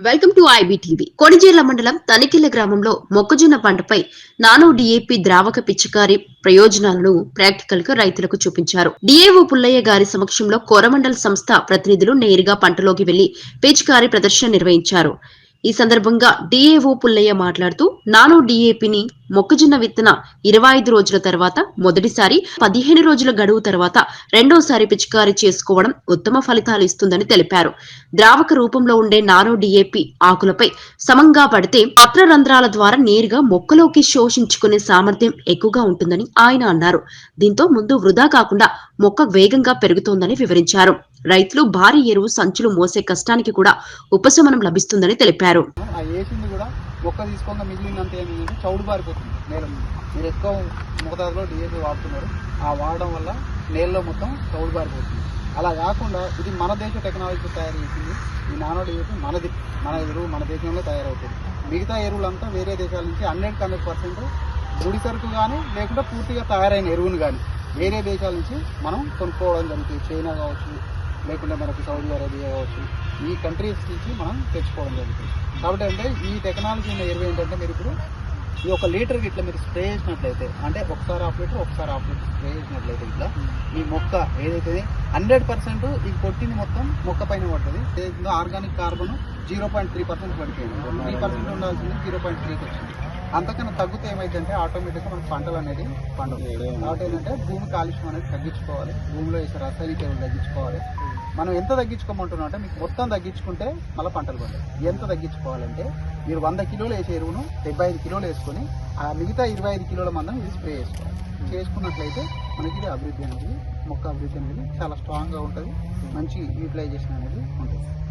Welcome to IBTV. కొణిజేర్ల మండలం తనికెళ్ళ గ్రామంలో మొక్కజొన్న పంటపై నానో డిఏపి ద్రావక పిచికారి ప్రయోజనాలను ప్రాక్టికల్గా రైతులకు చూపించారు. డిఏఓ పుల్లయ్య గారి సమక్షంలో కోరమండల్ సంస్థ ప్రతినిధులు నేరుగా పంటలోకి వెళ్ళి పిచికారి ప్రదర్శన నిర్వహించారు. ఈ సందర్భంగా డిఏఓ పుల్లయ్య మాట్లాడుతూ నానో డిఏపిని మొక్కజొన్న విత్తన ఇరవై ఐదు రోజుల తర్వాత మొదటిసారి పదిహేను రోజుల గడువు తర్వాత రెండోసారి పిచికారీ చేసుకోవడం ఉత్తమ ఫలితాలు ఇస్తుందని తెలిపారు. ద్రావక రూపంలో ఉండే నానో డిఏపి ఆకులపై సమంగా పడితే పత్ర రంధ్రాల ద్వారా నేరుగా మొక్కలోకి శోషించుకునే సామర్థ్యం ఎక్కువగా ఉంటుందని ఆయన అన్నారు. దీంతో ముందు వృధా కాకుండా మొక్క వేగంగా పెరుగుతోందని వివరించారు. రైతులు భారీ ఎరువు సంచులు మోసే కష్టానికి కూడా ఉపశమనం లభిస్తుందని తెలిపారు. మొక్క తీసుకోగా మిగిలినంత ఏమిటంటే చౌడు పారిపోతుంది. నేల మీరు ఎక్కువ మోతాదులో డిఏపీ వాడుతున్నారు. ఆ వాడడం వల్ల నేలలో మొత్తం చౌడు బారిపోతుంది అలా కాకుండా ఇది మన దేశ టెక్నాలజీ తయారు చేసింది ఈ నానో డిఏపీ మనది. మన ఎరువు మన దేశంలో తయారవుతుంది. మిగతా ఎరువులంతా వేరే దేశాల నుంచి హండ్రెడ్ హండ్రెడ్ పర్సెంట్ ముడి సరుకు కానీ లేకుండా పూర్తిగా తయారైన ఎరువును కానీ వేరే దేశాల నుంచి మనం కొనుక్కోవడం జరుగుతుంది. చైనా కావచ్చు లేకుంటే మనకు సౌదీ అరేబియా కావచ్చు ఈ కంట్రీస్ నుంచి మనం తెచ్చుకోవడం జరుగుతుంది. కాబట్టి అంటే ఈ టెక్నాలజీ ఉన్న ఎరువు ఏంటంటే మీరు ఇప్పుడు ఈ ఒక లీటర్ ఇట్లా మీరు స్ప్రే చేసినట్లయితే అంటే ఒకసారి ఆఫ్ లీటర్ ఒకసారి ఆఫ్ లీటర్ స్ప్రే చేసినట్లయితే ఇట్లా ఈ మొక్క ఏదైతే హండ్రెడ్ పర్సెంట్ ఈ కొట్టింది మొత్తం మొక్క పైన పడుతుంది. Organic carbon zero point three percent పడిపోయింది. త్రీ పర్సెంట్ ఉండాల్సింది జీరో పాయింట్ త్రీకి వచ్చింది అంతకన్నా తగ్గితే ఏమైందంటే ఆటోమేటిక్గా మన పంటలు అనేది పండుగ కాబట్టి ఏంటంటే భూమి కాలుష్యం అనేది తగ్గించుకోవాలి. భూమిలో వేసే రసాయనిక ఎరువులు తగ్గించుకోవాలి. మనం ఎంత తగ్గించుకోమంటున్నాం అంటే మీకు మొత్తం తగ్గించుకుంటే మళ్ళీ పంటలు పండుగ ఎంత తగ్గించుకోవాలంటే మీరు వంద కిలోలు వేసే ఎరువును డెబ్బై ఐదు కిలోలు వేసుకొని ఆ మిగతా ఇరవై ఐదు కిలోల మందం ఇది స్ప్రే చేసుకోవాలి. చేసుకున్నట్లయితే మనకి ఇది అభివృద్ధి అనేది మొక్క అభివృద్ధి అనేది చాలా స్ట్రాంగ్గా ఉంటుంది. మంచి యూటిలైజేషన్ అనేది ఉంటుంది.